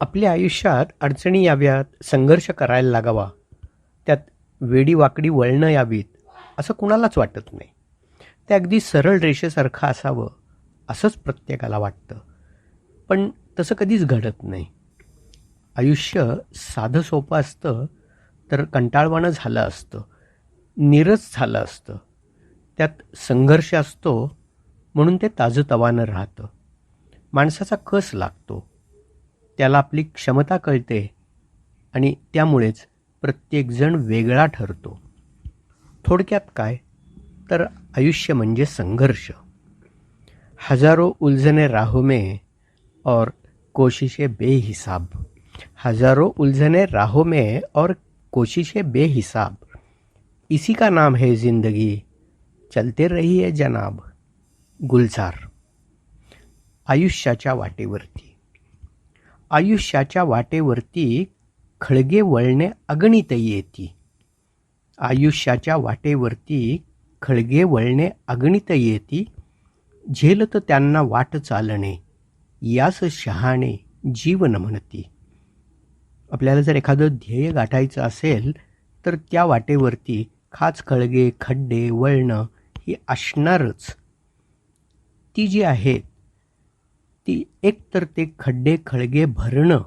आपल्या आयुष्यात अडचणी याव्यात संघर्ष करायला लागावा. त्यात वेडी वाकडी वळणं यावीत असं कुणालाच वाटत नाही. ते अगदी सरळ रेषेसारखं असावं असंच प्रत्येकाला वाटतं. पण तसं कधीच घडत नाही. आयुष्य साधं सोपं असतं तर कंटाळवाणं झालं असतं. निरस झालं असतं. त्यात संघर्ष असतो म्हणून ते ताजंतवानं राहतं. माणसाचा कस लागतो? त्याला आपली क्षमता कळते आणि त्यामुळेच प्रत्येकजण वेगळा ठरतो. थोडक्यात काय? तर आयुष्य म्हणजे संघर्ष. हजारो उलझने राहो में और कोशिशे बेहिसाब. हजारों उलझने राहों में और कोशिशें बेहिसाब. इसी का नाम है ज़िंदगी. चलते रही है जनाब. गुलजार. आयुष्याच्या वाटेवरती. आयुष्याच्या वाटेवरती खळगे वळणे अगणित येती. आयुष्याच्या वाटेवरती खळगे वळणे अगणित येती. झेलत त्यांना वाट चालणे यास शहाणे जीवन म्हणती. आपल्याला जर एखादं ध्येय गाठायचं असेल तर त्या वाटेवरती खाच खळगे खड्डे वळणं ही असणारच. ती जी आहेत ती एकतर ते खड्डे खळगे भरणं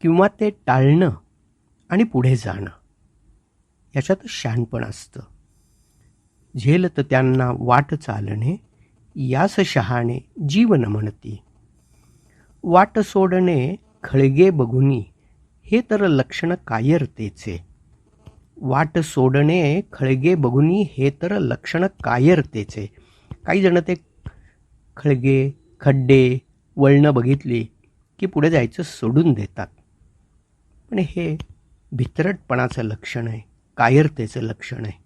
किंवा ते टाळणं आणि पुढे जाणं. याच्यात शहाणपण असतं. झेलत त्यांना वाट चालणे यास शहाणे जीवन म्हणती. वाट सोडणे खळगे बघुनी हे तर लक्षण कायरतेचे. वाट सोडणे खळगे बघुनी हे तर लक्षण कायरतेचे. काही जण ते खळगे खड्डे वळणं बघितली की पुढे जायचं सोडून देतात. पण हे भित्रटपणाचं लक्षण आहे कायरतेचं लक्षण आहे.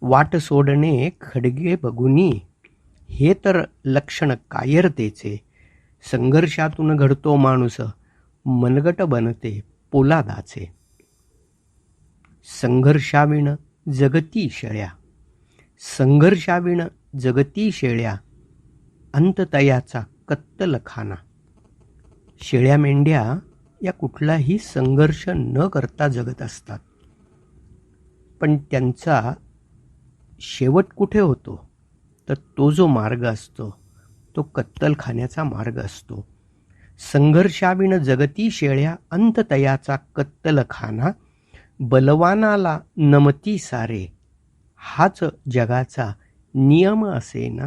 वाट सोडणे खडगे बघुनी हे तर लक्षण कायरतेचे. संघर्षातून घडतो माणूस मनगट बनते पोलादाचे. संघर्षाविण जगती शेळ्या. संघर्षाविण जगती शेळ्या अंततयाचा कत्तलखाना. शेळ्या मेंढ्या या कुठलाही संघर्ष न करता जगत असतात. पण त्यांचा शेवट कुठे होतो? तर तो जो मार्ग असतो तो कत्तलखान्याचा मार्ग असतो. संघर्षाविण जगती शेळ्या अंततयाचा कत्तलखाना बलवानाला नमती सारे. हाच जगाचा नियम असे ना?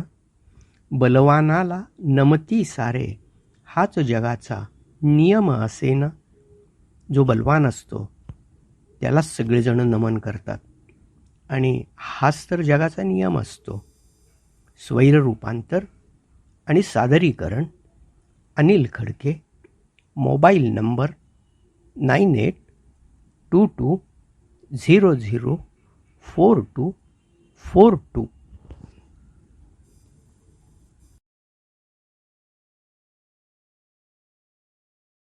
बलवानाला नमती सारे. हाच जगाचा नियम असे ना? जो बलवान असतो त्याला सगळेजण नमन करतात. आणि हाच तर जगाचा नियम असतो. स्वैर रूपांतर आणि सादरीकरण. Anil Khadke mobile number nine eight two two zero zero four two four two.